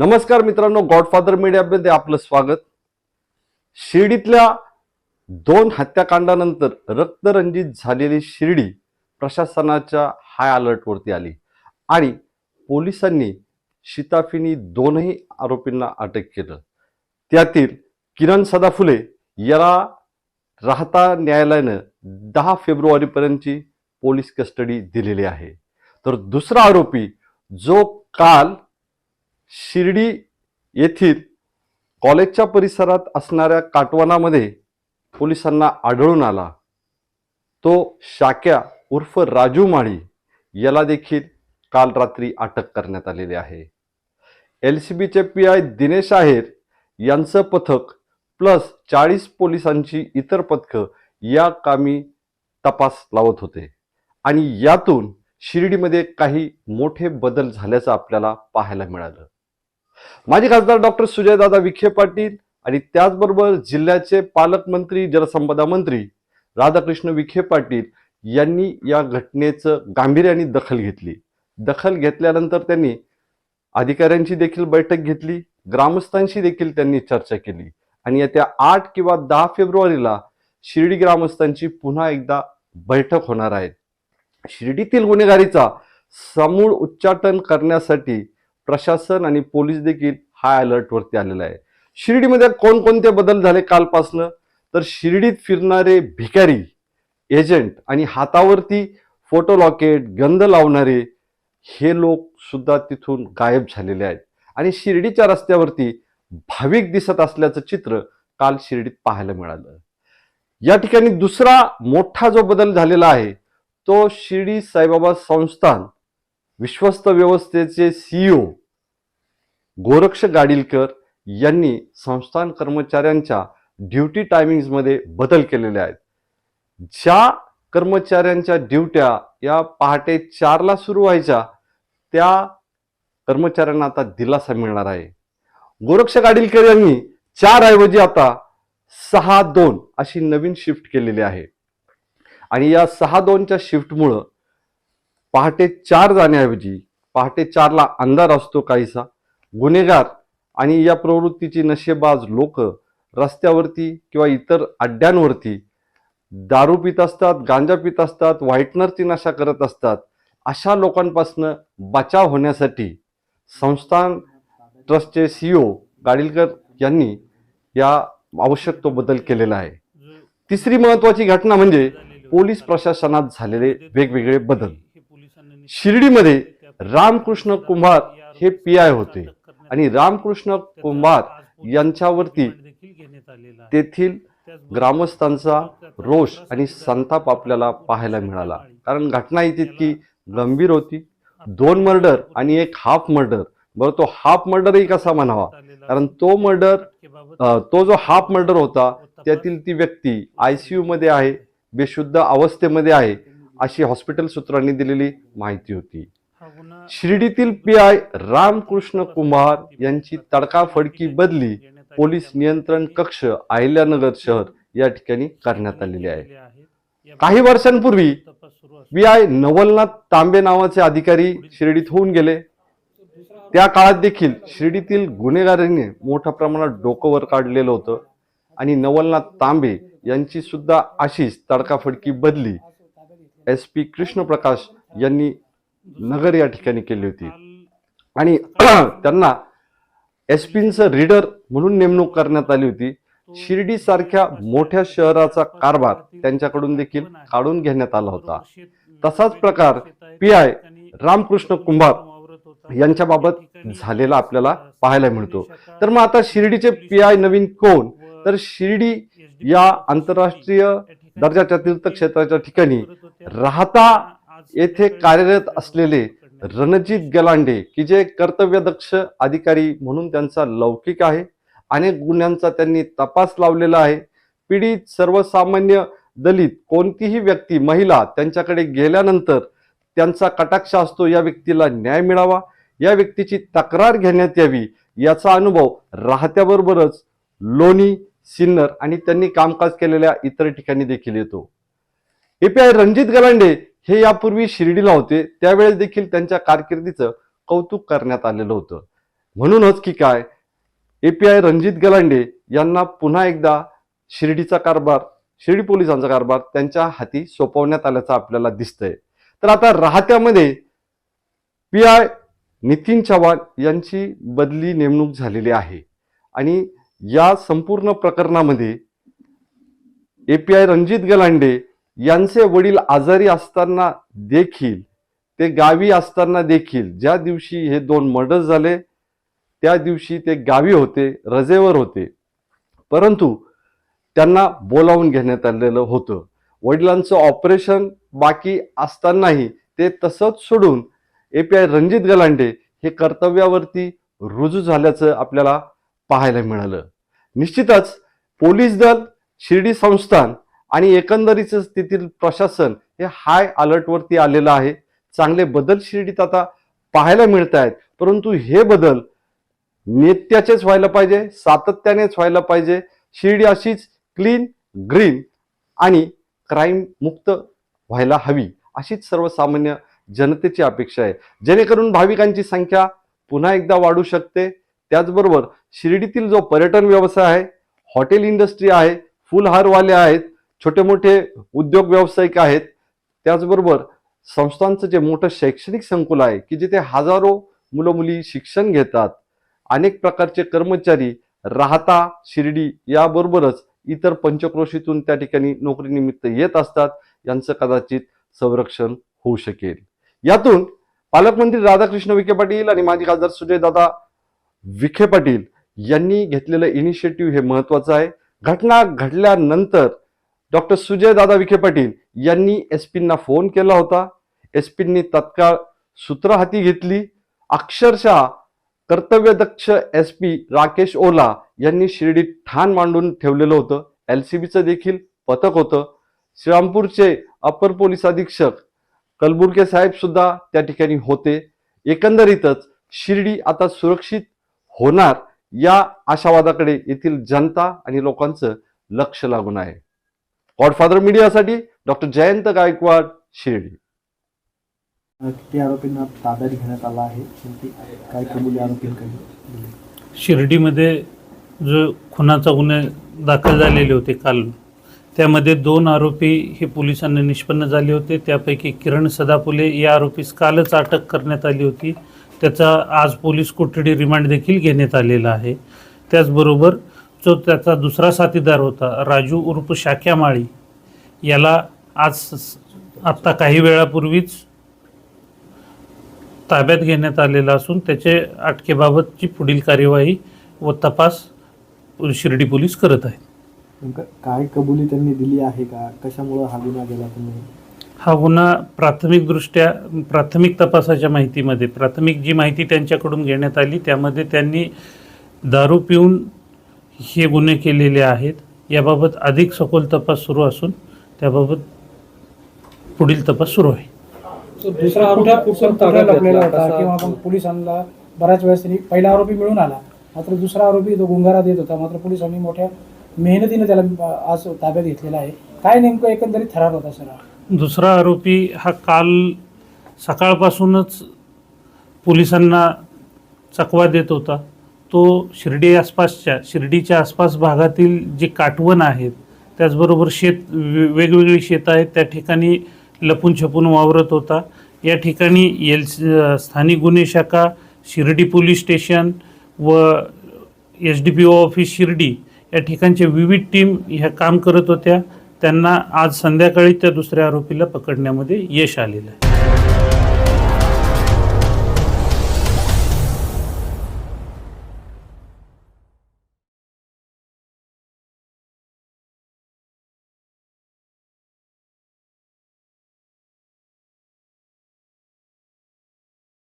नमस्कार मित्रांनो गॉडफादर मीडियामध्ये आपलं स्वागत. शिर्डीतल्या दोन हत्याकांडानंतर रक्तरंजित झालेली शिर्डी प्रशासनाच्या हाय अलर्टवरती आली आणि पोलिसांनी शिताफीनी दोनही आरोपींना अटक केलं. त्यातील किरण सदाफुले याला राहता न्यायालयानं दहा फेब्रुवारीपर्यंतची पोलीस कस्टडी दिलेली आहे. तर दुसरा आरोपी जो काल शिर्डी येथील कॉलेजच्या परिसरात असणाऱ्या काटवानामध्ये पोलिसांना आढळून आला. तो शाक्या उर्फ राजू माळी याला देखील काल रात्री अटक करण्यात आलेली आहे. एल सी बीचे पी आय दिनेश आहेर यांचं पथक प्लस चाळीस पोलिसांची इतर पथकं या कामी तपास लावत होते आणि यातून शिर्डीमध्ये काही मोठे बदल झाल्याचं आपल्याला पाहायला मिळालं. माजी खासदार डॉक्टर सुजयदादा विखे पाटील आणि त्याचबरोबर जिल्ह्याचे पालकमंत्री जलसंपदा मंत्री राधाकृष्ण विखे पाटील यांनी या घटनेचं गांभीर्याने दखल घेतली. दखल घेतल्यानंतर त्यांनी अधिकाऱ्यांची देखील बैठक घेतली ग्रामस्थांशी देखील त्यांनी चर्चा केली आणि येत्या आठ किंवा दहा फेब्रुवारीला शिर्डी ग्रामस्थांची पुन्हा एकदा बैठक होणार आहे. शिर्डीतील गुन्हेगारीचा समूळ उच्चाटन करण्यासाठी प्रशासन आणि पोलीस देखील हाय अलर्टवरती आलेला आहे. शिर्डीमध्ये कोणकोणते बदल झाले कालपासनं? तर शिर्डीत फिरणारे भिकारी एजंट आणि हातावरती फोटो लॉकेट गंध लावणारे हे लोक सुद्धा तिथून गायब झालेले आहेत. आणि शिर्डीच्या रस्त्यावरती भाविक दिसत असल्याचं चित्र काल शिर्डीत पाहायला मिळालं. या ठिकाणी दुसरा मोठा जो बदल झालेला आहे तो शिर्डी साईबाबा संस्थान विश्वस्त व्यवस्थेचे सीईओ गोरक्ष गाडीलकर यांनी संस्थान कर्मचाऱ्यांच्या ड्युटी टायमिंग्समध्ये बदल केलेले आहेत. ज्या कर्मचाऱ्यांच्या ड्युट्या या पहाटे चारला सुरू व्हायच्या त्या कर्मचाऱ्यांना आता दिलासा मिळणार आहे. गोरक्ष गाडीलकर यांनी चार ऐवजी आता सहा दोन अशी नवीन शिफ्ट केलेली आहे. आणि या सहा दोनच्या शिफ्टमुळं पहाटे चार जाण्याऐवजी पहाटे चारला अंधार असतो काहीसा गुन्हेगार आणि या प्रवृत्तीची नशेबाज लोक रस्त्यावरती किंवा इतर अड्ड्यांवरती दारू पित असतात गांजा पित असतात व्हाईटनरची नशा करत असतात अशा लोकांपासनं बचाव होण्यासाठी संस्थान ट्रस्टचे सीईओ गाडीलकर यांनी या आवश्यक तो बदल केलेला आहे. तिसरी महत्वाची घटना म्हणजे पोलीस प्रशासनात झालेले वेगवेगळे बदल. शिर्डीमध्ये रामकृष्ण कुंभार हे पी आय होते. आणि रामकृष्ण कुंभार यांच्यावरती तेथील ग्रामस्थांचा रोष आणि संताप आपल्याला पाहायला मिळाला. कारण घटना ही तितकी गंभीर होती. दोन मर्डर आणि एक हाफ मर्डर बरं तो हाफ मर्डरही कसा म्हणावा? कारण तो मर्डर तो जो हाफ मर्डर होता त्यातील ती व्यक्ती आयसीयू मध्ये आहे बेशुद्ध अवस्थेमध्ये आहे अशी हॉस्पिटल सूत्रांनी दिलेली माहिती होती. शिर्डीतील पी आय रामकृष्ण कुमार यांची तडकाफडकी बदली पोलीस नियंत्रण कक्ष अहिल्यानगर शहर या ठिकाणी करण्यात आलेली आहे. काही वर्षांपूर्वी पी आय नवलनाथ तांबे नावाचे अधिकारी शिर्डीत होऊन गेले. त्या काळात देखील शिर्डीतील गुन्हेगारांनी मोठ्या प्रमाणात डोकं वर काढलेलं होतं आणि नवलनाथ तांबे यांची सुद्धा अशीच तडकाफडकी बदली. एस पी कृष्णप्रकाश यांनी नगर या ठिकाणी केली होती. आणि त्यांना एस पीचं रीडर म्हणून नेमणूक करण्यात आली होती. शिर्डी सारख्या मोठ्या शहराचा कारभार त्यांच्याकडून देखील काढून घेण्यात आला होता. तसाच प्रकार पी आय रामकृष्ण कुंभार यांच्या बाबत झालेला आपल्याला पाहायला मिळतो. तर मग आता शिर्डीचे पी आय नवीन कोण? तर शिर्डी या आंतरराष्ट्रीय दर्जाच्या तीर्थक्षेत्राच्या ठिकाणी राहता येथे कार्यरत असलेले रणजित गलांडे की जे कर्तव्यदक्ष अधिकारी म्हणून त्यांचा लौकिक आहे अनेक गुन्ह्यांचा त्यांनी तपास लावलेला आहे. पीडित सर्वसामान्य दलित कोणतीही व्यक्ती महिला त्यांच्याकडे गेल्यानंतर त्यांचा कटाक्ष असतो. या व्यक्तीला न्याय मिळावा. या व्यक्तीची तक्रार घेण्यात यावी याचा अनुभव राहत्याबरोबरच लोणी सिन्नर आणि त्यांनी कामकाज केलेल्या इतर ठिकाणी देखील येतो. एपीआय रणजित गलांडे हे यापूर्वी शिर्डीला होते. त्यावेळेस देखील त्यांच्या कारकिर्दीचं कौतुक करण्यात आलेलं होतं. म्हणूनच की काय एपीआय रणजित गलांडे यांना पुन्हा एकदा शिर्डीचा कारभार शिर्डी पोलिसांचा कारभार त्यांच्या हाती सोपवण्यात आल्याचं आपल्याला दिसतंय. तर आता राहत्यामध्ये पी आय नितीन चव्हाण यांची बदली नेमणूक झालेली आहे. आणि या संपूर्ण प्रकरणामध्ये एपीआय रणजित गलांडे यांचे वडील आजारी असताना देखील ते गावी असताना देखील ज्या दिवशी हे दोन मर्डर झाले त्या दिवशी ते गावी होते रजेवर होते. परंतु त्यांना बोलावून घेण्यात आलेलं होतं. वडिलांचं ऑपरेशन बाकी असतानाही ते तसंच सोडून A P I Ranjit Galande हे कर्तव्यावरती रुजू झाल्याचं आपल्याला पाहायला मिळालं. निश्चितच पोलीस दल शिर्डी संस्थान आणि एकंदरीत तेथील प्रशासन हे हाय अलर्टवरती आलेलं आहे. चांगले बदल शिर्डीत आता पाहायला मिळत आहेत. परंतु हे बदल नेत्याचेच व्हायला पाहिजे सातत्यानेच व्हायला पाहिजे. शिर्डी अशीच क्लीन ग्रीन आणि क्राईम मुक्त व्हायला हवी अशीच सर्वसामान्य जनतेची अपेक्षा आहे. जेणेकरून भाविकांची संख्या पुन्हा एकदा वाढू शकते. त्याचबरोबर शिर्डीतील जो पर्यटन व्यवसाय आहे हॉटेल इंडस्ट्री आहे फुलहारवाले आहेत छोटे मोठे उद्योग व्यावसायिक आहेत. त्याचबरोबर संस्थांचं जे मोठं शैक्षणिक संकुल आहे की जिथे हजारो मुलं मुली शिक्षण घेतात अनेक प्रकारचे कर्मचारी राहता शिर्डी याबरोबरच इतर पंचक्रोशीतून त्या ठिकाणी नोकरीनिमित्त येत असतात यांचं कदाचित संरक्षण होऊ शकेल. यातून पालकमंत्री राधाकृष्ण विखे पाटील आणि माजी खासदार सुजयदादा विखे पाटील यांनी घेतलेलं इनिशिएटिव्ह हे महत्वाचं आहे. घटना घडल्यानंतर डॉक्टर सुजयदादा विखे पाटील यांनी एस पींना फोन केला होता. एस पींनी तत्काळ सूत्र हाती घेतली. अक्षरशः कर्तव्यदक्ष एस पी राकेश ओला यांनी शिर्डीत ठाण मांडून ठेवलेलं होतं. एल सी बीचं देखील पथक होतं. श्रीरामपूरचे अपर पोलीस अधीक्षक कलबुर्गे साहेब सुद्धा त्या ठिकाणी होते. एकंदरीतच शिर्डी आता सुरक्षित होणार या आशावादाकडे येथील जनता आणि लोकांचं लक्ष लागून आहे. गॉडफादर मीडियासाठी डॉक्टर जयंत गायकवाड शिर्डी. किती आरोपींना ताब्यात घेण्यात आला आहे. काय कबुली आरोपींकडे? शिर्डीमध्ये जो खुनाचा गुन्हे दाखल झालेले होते काल त्यामध्ये दोन आरोपी हे पोलिसांना निष्पन्न झाले होते. त्यापैकी किरण सदापुले या आरोपीस कालच अटक करण्यात आली होती. त्याचा आज पोलीस कोठडी रिमांड देखील घेण्यात आलेला आहे. त्याचबरोबर जो त्याचा दुसरा साथीदार होता राजू उर्फ शाक्या माळी याला आज आत्ता काही वेळापूर्वीच ताब्यात घेण्यात आलेला असून त्याचे अटकेबाबतची पुढील कार्यवाही व तपास शिर्डी पोलीस करत आहेत. नेमकं काय कबुली त्यांनी दिली आहे का? कशामुळं हा गुन्हा गेला तुम्ही? हा गुन्हा प्राथमिकदृष्ट्या प्राथमिक तपासाच्या माहितीमध्ये प्राथमिक जी माहिती त्यांच्याकडून घेण्यात आली त्यामध्ये त्यांनी दारू पिऊन हे गुन्हे केलेले आहेत. याबाबत अधिक सखोल तपास सुरू असून त्याबाबत पुढील तपास सुरू आहे. तो दुसरा आरोपी ताब्यात? होता किंवा मग पोलिसांना बऱ्याच वेळेस त्यांनी पहिला आरोपी मिळून आला. मात्र दुसरा आरोपी तो गुंगारा देत होता. मात्र पोलिसांनी मोठ्या मेहनतीने त्याला आज ताब्यात घेतलेला आहे. काय नेमकं एकंदरीत थरार होता सर दुसरा आरोपी हा काल सकाळपासूनच पोलिसांना चकवा देत होता. तो शिर्डी आसपासच्या शिर्डीच्या आसपास भागातील जे काटवण आहेत त्याचबरोबर शेत वेगवेगळी शेतं आहेत त्या ठिकाणी लपून छपून वावरत होता. या ठिकाणी एल स्थानिक गुन्हे शाखा शिर्डी पोलीस स्टेशन व S D P O office Shirdi या ठिकाणच्या विविध टीम ह्या काम करत होत्या. त्यांना आज संध्याकाळी त्या दुसऱ्या आरोपीला पकडण्यामध्ये यश आलेलं आहे.